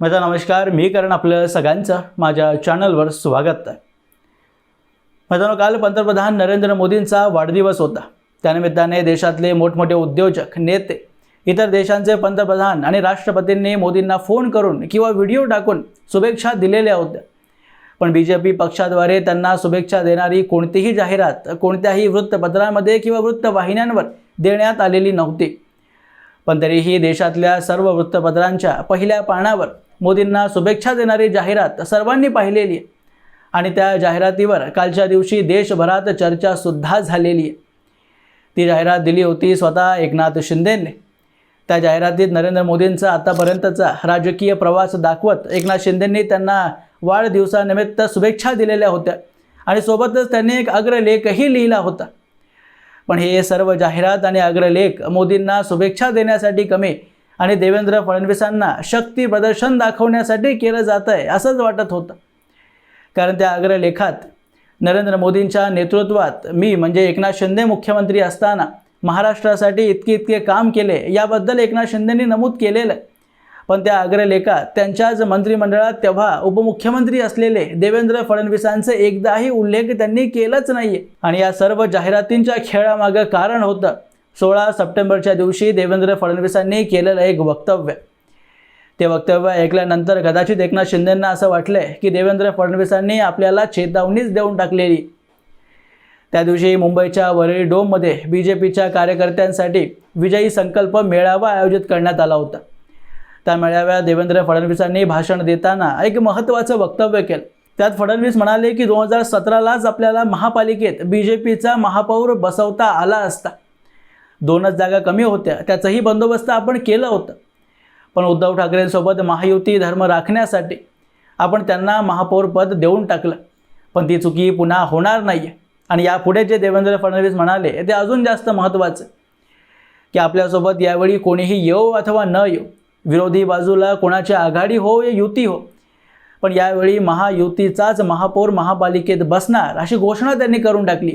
माझा नमस्कार मी करण आपलं सगळ्यांचं माझ्या चॅनलवर स्वागत आहे. मित्रांनो काल पंतप्रधान नरेंद्र मोदींचा वाढदिवस होता. त्यानिमित्ताने देशातले मोठमोठे उद्योजक नेते इतर देशांचे पंतप्रधान आणि राष्ट्रपतींनी मोदींना फोन करून किंवा व्हिडिओ टाकून शुभेच्छा दिलेल्या होत्या. पण बी जे पी पक्षाद्वारे त्यांना शुभेच्छा देणारी कोणतीही जाहिरात कोणत्याही वृत्तपत्रामध्ये किंवा वृत्तवाहिन्यांवर देण्यात आलेली नव्हती. पण तरीही देशातल्या सर्व वृत्तपत्रांच्या पहिल्या पानावर मोदींना शुभेच्छा देणारी जाहिरात सर्वांनी पाहिलेली आहे. आणि त्या जाहिरातीवर कालच्या दिवशी देशभरात चर्चासुद्धा झालेली आहे. ती जाहिरात दिली होती स्वतः एकनाथ शिंदेंनी. त्या जाहिरातीत नरेंद्र मोदींचा आतापर्यंतचा राजकीय प्रवास दाखवत एकनाथ शिंदेंनी त्यांना वाढदिवसानिमित्त शुभेच्छा दिलेल्या होत्या. आणि सोबतच त्यांनी एक अग्रलेखही लिहिला होता. पण हे सर्व जाहिरात आणि अग्रलेख मोदींना शुभेच्छा देण्यासाठी कमी आणि देवेंद्र फडणवीसांना शक्ती प्रदर्शन दाखवण्यासाठी केलं जात आहे असंच वाटत होतं. कारण त्या अग्रलेखात नरेंद्र मोदींच्या नेतृत्वात मी म्हणजे एकनाथ शिंदे मुख्यमंत्री असताना महाराष्ट्रासाठी इतके इतके काम केले याबद्दल एकनाथ शिंदेंनी नमूद केलेलं आहे. पण त्या अग्रलेखात त्यांच्याच मंत्रिमंडळात तेव्हा उपमुख्यमंत्री असलेले देवेंद्र फडणवीसांचे एकदाही उल्लेख त्यांनी केलाच नाही आणि या सर्व जाहिरातींच्या खेळामागं कारण होतं. सोळा सप्टेंबरच्या दिवशी देवेंद्र फडणवीसांनी केलेलं एक वक्तव्य. ते वक्तव्य ऐकल्यानंतर कदाचित एकनाथ शिंदेंना असं वाटलंय की देवेंद्र फडणवीसांनी आपल्याला चेतावणीच देऊन टाकलेली. त्या दिवशी मुंबईच्या वरळी डोममध्ये बी जे पीच्या कार्यकर्त्यांसाठी विजयी संकल्प मेळावा आयोजित करण्यात आला होता. त्या मेळाव्यात देवेंद्र फडणवीसांनी भाषण देताना एक महत्त्वाचं वक्तव्य केलं. त्यात फडणवीस म्हणाले की दोन हजार सतरालाच आपल्याला महापालिकेत बी जे पीचा महापौर बसवता आला असता. दोनच जागा कमी होत्या. त्याचंही बंदोबस्त आपण केलं होतं. पण उद्धव ठाकरेंसोबत महायुती धर्म राखण्यासाठी आपण त्यांना महापौरपद देऊन टाकलं. पण ती चुकी पुन्हा होणार नाही आहे आणि यापुढे जे देवेंद्र फडणवीस म्हणाले ते अजून जास्त महत्त्वाचं की आपल्यासोबत यावेळी कोणीही येऊ अथवा न येऊ विरोधी बाजूला कोणाची आघाडी हो या युती हो पण यावेळी महायुतीचाच महापौर महापालिकेत बसणार अशी घोषणा त्यांनी करून टाकली.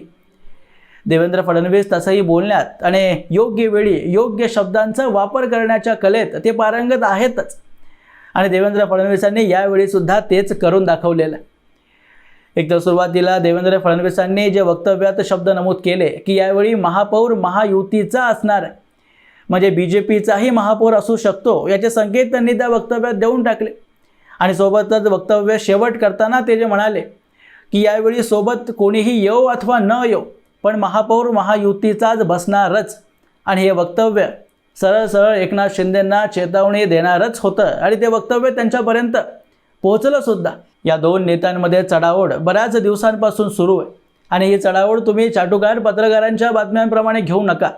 देवेंद्र फडणवीस तसंही बोलण्यात आणि योग्य वेळी योग्य शब्दांचा वापर करण्याच्या कलेत ते पारंगत आहेतच. आणि देवेंद्र फडणवीसांनी यावेळीसुद्धा तेच करून दाखवलेलं. एक तर सुरुवातीला देवेंद्र फडणवीसांनी जे वक्तव्यात शब्द नमूद केले की यावेळी महापौर महायुतीचा असणार आहे म्हणजे बी जे पीचाही महापौर असू शकतो याचे संकेत त्यांनी त्या वक्तव्यात देऊन टाकले. आणि सोबतच वक्तव्य शेवट करताना ते जे म्हणाले की यावेळी सोबत कोणीही येऊ अथवा न येऊ पण महापौर महायुतीचाच बसणारच. आणि हे वक्तव्य सरळ सरळ एकनाथ शिंदेंना चेतावणी देणारच होतं. आणि ते वक्तव्य त्यांच्यापर्यंत पोहोचलं सुद्धा. या दोन नेत्यांमध्ये चढाओढ बऱ्याच दिवसांपासून सुरू आहे. आणि ही चढाओढ तुम्ही चाटुकार पत्रकारांच्या बातम्यांप्रमाणे घेऊ नका.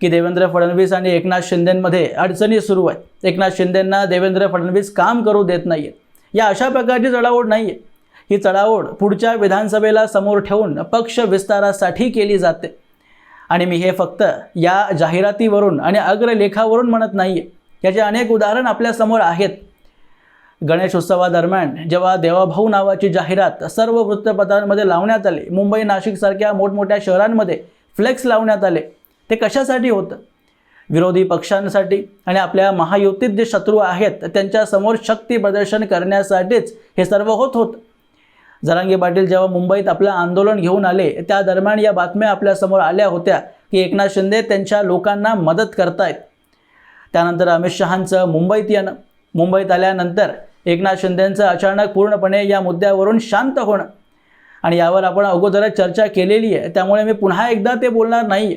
की देवेंद्र फडणवीस आणि एकनाथ शिंदेंमध्ये अडचणी सुरू आहेत. एकनाथ शिंदेंना देवेंद्र फडणवीस काम करू देत नाही आहेत या अशा प्रकारची चढाओढ नाही आहे ही चढाओढ पुढच्या विधानसभेला समोर ठेवून पक्ष विस्तारासाठी केली जाते. आणि मी हे फक्त या जाहिरातीवरून आणि अग्रलेखावरून म्हणत नाही आहे याचे अनेक उदाहरण आपल्यासमोर आहेत. गणेश उत्सवादरम्यान जेव्हा देवाभाऊ नावाची जाहिरात सर्व वृत्तपत्रांमध्ये लावण्यात आली मुंबई नाशिकसारख्या मोठमोठ्या शहरांमध्ये फ्लेक्स लावण्यात आले ते कशासाठी होतं? विरोधी पक्षांसाठी आणि आपल्या महायुतीत जे शत्रू आहेत त्यांच्यासमोर शक्ती प्रदर्शन करण्यासाठीच हे सर्व होत होतं. जरांगे पाटील जेव्हा मुंबईत आपलं आंदोलन घेऊन आले त्या दरम्यान या बातम्या आपल्यासमोर आल्या होत्या की एकनाथ शिंदे त्यांच्या लोकांना मदत करतायत. त्यानंतर अमित शहांचं मुंबईत येणं मुंबईत आल्यानंतर एकनाथ शिंदेंचं अचानक पूर्णपणे या मुद्द्यावरून शांत होणं. आणि यावर आपण अगोदरच चर्चा केलेली आहे त्यामुळे मी पुन्हा एकदा ते बोलणार नाही आहे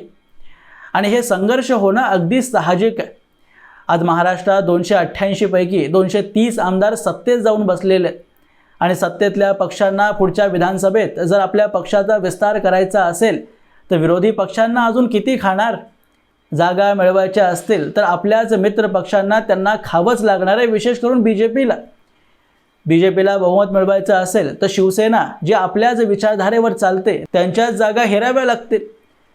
आणि हे संघर्ष होणं अगदी साहजिक आहे. आज महाराष्ट्रात दोनशे अठ्ठ्याऐंशीपैकी दोनशे तीस आमदार सत्तेत जाऊन बसलेले आहेत. आणि सत्तेतल्या पक्षांना पुढच्या विधानसभेत जर आपल्या पक्षाचा विस्तार करायचा असेल तर विरोधी पक्षांना अजून किती खाणार? जागा मिळवायच्या असतील तर आपल्याच मित्र पक्षांना त्यांना खावंच लागणार आहे विशेष करून बी जे पीला बी जे पीला बहुमत मिळवायचं असेल तर शिवसेना जी आपल्याच विचारधारेवर चालते त्यांच्याच जागा हेराव्या लागतील.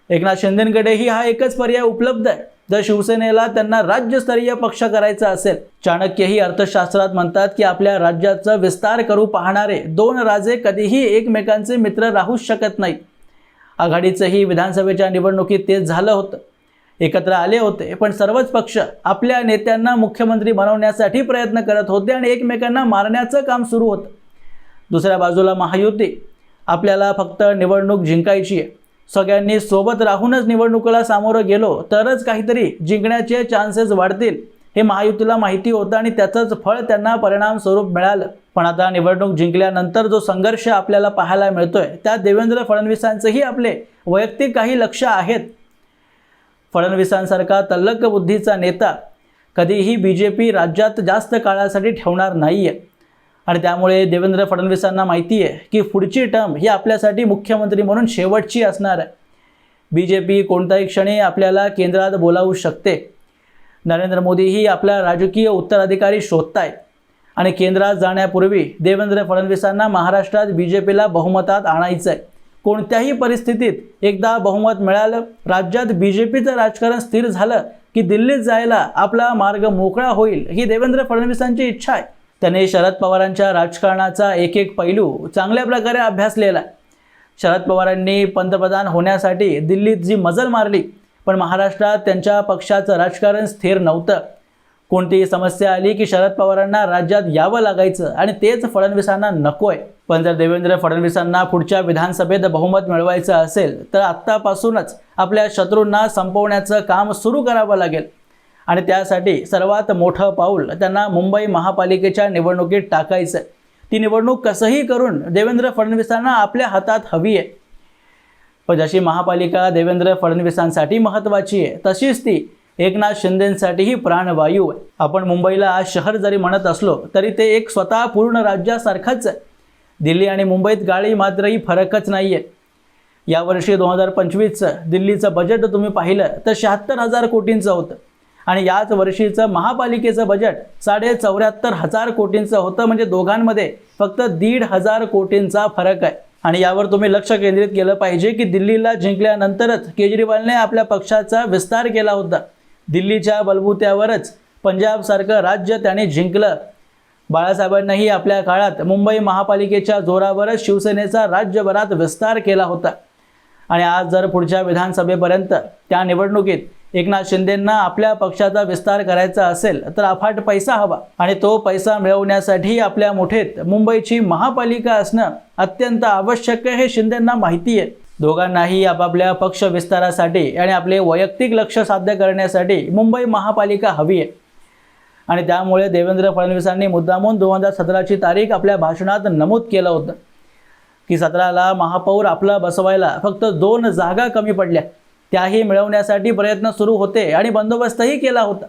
एकनाथ शिंदेंकडेही हा एकच पर्याय उपलब्ध आहे. जर शिवसेनेला त्यांना राज्यस्तरीय पक्ष करायचा असेल. चाणक्यही अर्थशास्त्रात म्हणतात की आपल्या राज्याचा विस्तार करू पाहणारे दोन राजे कधीही एकमेकांचे मित्र राहूच शकत नाहीत. आघाडीचंही विधानसभेच्या निवडणुकीत तेच झालं होतं. एकत्र आले होते पण सर्वच पक्ष आपल्या नेत्यांना मुख्यमंत्री बनवण्यासाठी प्रयत्न करत होते आणि एकमेकांना मारण्याचं काम सुरू होतं. दुसऱ्या बाजूला महायुती. आपल्याला फक्त निवडणूक जिंकायची आहे. सगळ्यांनी सोबत राहूनच निवडणुकीला सामोरं गेलो तरच काहीतरी जिंकण्याचे चान्सेस वाढतील. हे महायुतीला माहिती होतं आणि त्याचंच फळ त्यांना परिणाम स्वरूप मिळालं. पण आता निवडणूक जिंकल्यानंतर जो संघर्ष आपल्याला पाहायला मिळतोय त्यात देवेंद्र फडणवीसांचेही आपले वैयक्तिक काही लक्ष आहेत. फडणवीसांसारखा तल्लक बुद्धीचा नेता कधीही बी जे पी राज्यात जास्त काळासाठी ठेवणार नाही आहे आणि त्यामुळे देवेंद्र फडणवीसांना माहिती आहे की पुढची टर्म ही आपल्यासाठी मुख्यमंत्री म्हणून शेवटची असणार आहे. बी जे पी कोणत्याही क्षणी आपल्याला केंद्रात बोलावू शकते. नरेंद्र मोदी ही आपला राजकीय उत्तराधिकारी शोधतायत. आणि केंद्रात जाण्यापूर्वी देवेंद्र फडणवीसांना महाराष्ट्रात बी जे पीला बहुमतात आणायचं आहे कोणत्याही परिस्थितीत एकदा बहुमत मिळालं राज्यात बी जे पीचं राजकारण स्थिर झालं की दिल्लीत जायला आपला मार्ग मोकळा होईल ही देवेंद्र फडणवीसांची इच्छा आहे. त्याने शरद पवारांच्या राजकारणाचा एक एक पैलू चांगल्या प्रकारे अभ्यासलेला आहे शरद पवारांनी पंतप्रधान होण्यासाठी दिल्लीत जी मजल मारली पण महाराष्ट्रात त्यांच्या पक्षाचं राजकारण स्थिर नव्हतं. कोणतीही समस्या आली की शरद पवारांना राज्यात यावं लागायचं आणि तेच फडणवीसांना नकोय. पण जर देवेंद्र फडणवीसांना पुढच्या विधानसभेत बहुमत मिळवायचं असेल तर आत्तापासूनच आपल्या शत्रूंना संपवण्याचं काम सुरू करावं लागेल. आणि त्यासाठी सर्वात मोठं पाऊल त्यांना मुंबई महापालिकेच्या निवडणुकीत टाकायचं. ती निवडणूक कसंही करून देवेंद्र फडणवीसांना आपल्या हातात हवी आहे. पण जशी महापालिका देवेंद्र फडणवीसांसाठी महत्त्वाची आहे तशीच ती एकनाथ शिंदेंसाठीही प्राणवायू आहे. आपण मुंबईला आज शहर जरी म्हणत असलो तरी ते एक स्वतः पूर्ण राज्यासारखंच आहे. दिल्ली आणि मुंबईत गाळी मात्रही फरकच नाही आहे यावर्षी दोन हजार पंचवीसचं दिल्लीचं बजेट तुम्ही पाहिलं तर शहात्तर हजार कोटींचं होतं. आणि याच वर्षीचं महापालिकेचं बजेट साडे चौऱ्याहत्तर हजार कोटींचं होतं. म्हणजे दोघांमध्ये फक्त दीड हजार कोटींचा फरक आहे. आणि यावर तुम्ही लक्ष केंद्रित केलं पाहिजे की दिल्लीला जिंकल्यानंतरच केजरीवालने आपल्या पक्षाचा विस्तार केला होता. दिल्लीच्या बलबुत्यावरच पंजाबसारखं राज्य त्याने जिंकलं. बाळासाहेबांनाही आपल्या काळात मुंबई महापालिकेच्या जोरावरच शिवसेनेचा राज्यभरात विस्तार केला होता. आणि आज जर पुढच्या विधानसभेपर्यंत त्या निवडणुकीत एकनाथ शिंदेंना आपल्या पक्षाचा विस्तार करायचा असेल तर अफाट पैसा हवा. आणि तो पैसा मिळवण्यासाठी आपल्या मुठेत मुंबईची महापालिका असणं अत्यंत आवश्यक आहे हे शिंदेंना माहिती आहे. दोघांनाही आपापल्या पक्ष विस्तारासाठी आणि आपले वैयक्तिक लक्ष साध्य करण्यासाठी मुंबई महापालिका हवी आहे. आणि त्यामुळे देवेंद्र फडणवीसांनी मुद्दामून दोन हजार सतराची तारीख आपल्या भाषणात नमूद केलं होतं. की सतराला महापौर आपला बसवायला फक्त दोन जागा कमी पडल्या. त्याही मिळवण्यासाठी प्रयत्न सुरू होते आणि बंदोबस्तही केला होता.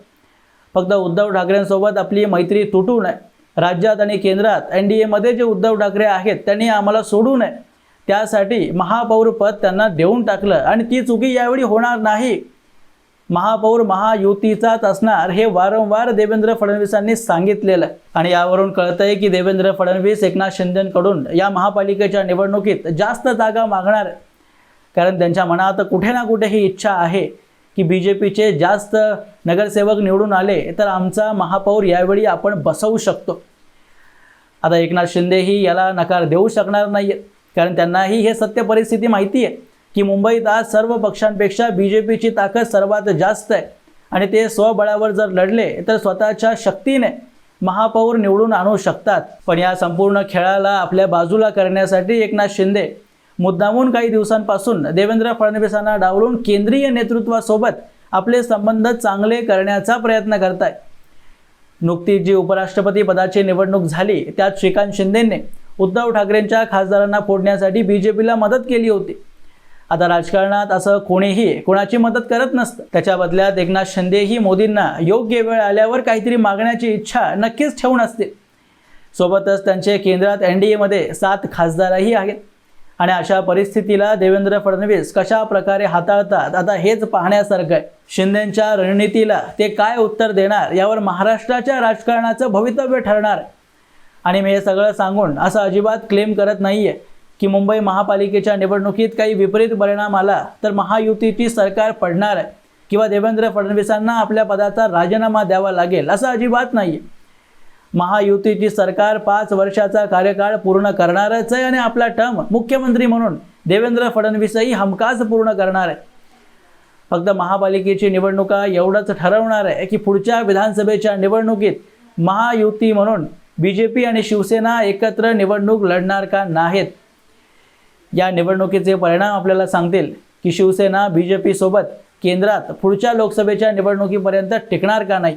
फक्त उद्धव ठाकरेंसोबत आपली मैत्री तुटू नये. राज्यात आणि केंद्रात एन डी एमध्ये जे उद्धव ठाकरे आहेत त्यांनी आम्हाला सोडू नये. त्यासाठी महापौरपद त्यांना देऊन टाकलं आणि ती चुकी यावेळी होणार नाही. महापौर महायुतीचाच असणार हे वारंवार देवेंद्र फडणवीसांनी सांगितलेलं आहे. आणि यावरून कळतंय की देवेंद्र फडणवीस एकनाथ शिंदेकडून या महापालिकेच्या निवडणुकीत जास्त जागा मागणार आहे कारण त्यांच्या मनात कुठे ना कुठे ही इच्छा आहे की बी जे पीचे जास्त नगरसेवक निवडून आले तर आमचा महापौर यावेळी आपण बसवू शकतो. आता एकनाथ शिंदेही याला नकार देऊ शकणार नाही कारण त्यांनाही हे सत्य परिस्थिती माहिती आहे की मुंबईत आज सर्व पक्षांपेक्षा बी जे पीची ताकद सर्वात जास्त आहे. आणि ते स्वबळावर जर लढले तर स्वतःच्या शक्तीने महापौर निवडून आणू शकतात. पण या संपूर्ण खेळाला आपल्या बाजूला करण्यासाठी एकनाथ शिंदे मुद्दामून काही दिवसांपासून देवेंद्र फडणवीसांना डावलून केंद्रीय नेतृत्वासोबत आपले संबंध चांगले करण्याचा प्रयत्न करताय. नुकतीच जी उपराष्ट्रपती पदाची निवडणूक झाली त्यात श्रीकांत शिंदेने उद्धव ठाकरेंच्या खासदारांना फोडण्यासाठी बी जे पीला मदत केली होती. आता राजकारणात असं कोणीही कोणाची मदत करत नसतं. त्याच्या बदल्यात एकनाथ शिंदेही मोदींना योग्य वेळ आल्यावर काहीतरी मागण्याची इच्छा नक्कीच ठेवून असतील. सोबतच त्यांचे केंद्रात एन डी एमध्ये सात खासदारही आहेत. आणि अशा परिस्थितीला देवेंद्र फडणवीस कशा प्रकारे हाताळतात आता हेच पाहण्यासारखं आहे. शिंदेच्या रणनीतीला ते काय उत्तर देणार यावर महाराष्ट्राच्या राजकारणाचं भवितव्य ठरणार आहे. आणि मी हे सगळं सांगून असं अजिबात क्लेम करत नाही आहे की मुंबई महापालिकेच्या निवडणुकीत काही विपरीत परिणाम आला तर महायुतीची सरकार पडणार आहे. किंवा देवेंद्र फडणवीसांना आपल्या पदाचा राजीनामा द्यावा लागेल असं अजिबात नाही आहे महायुतीची सरकार पाच वर्षाचा कार्यकाळ पूर्ण करणारच आहे आणि आपला टर्म मुख्यमंत्री म्हणून देवेंद्र फडणवीसही हमखास पूर्ण करणार आहे. फक्त महापालिकेची निवडणुका एवढंच ठरवणार आहे की पुढच्या विधानसभेच्या निवडणुकीत महायुती म्हणून बी जे पी आणि शिवसेना एकत्र निवडणूक लढणार का नाहीत? या निवडणुकीचे परिणाम आपल्याला सांगतील की शिवसेना बी जे पीसोबत केंद्रात पुढच्या लोकसभेच्या निवडणुकीपर्यंत टिकणार का नाही?